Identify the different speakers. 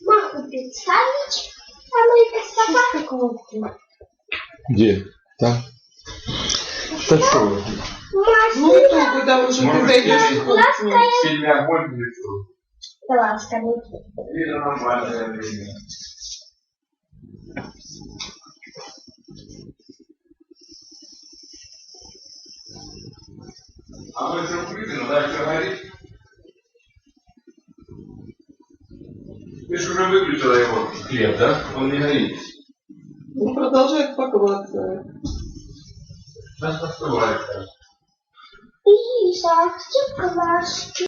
Speaker 1: Могу представить самые красота.
Speaker 2: Где? Там? Да что вы?
Speaker 3: Ну куда уже ты
Speaker 4: Может,
Speaker 3: зайдешь.
Speaker 4: если
Speaker 1: Лаская.
Speaker 4: сильный огонь лицо.
Speaker 1: Ласковый.
Speaker 4: Или нормальное время. А мы все выпьем, дальше горит. Ты же уже выключила его хлеб, да? Он не горит.
Speaker 3: Он продолжает паковаться.
Speaker 4: Сейчас остывает.
Speaker 1: Где глазки?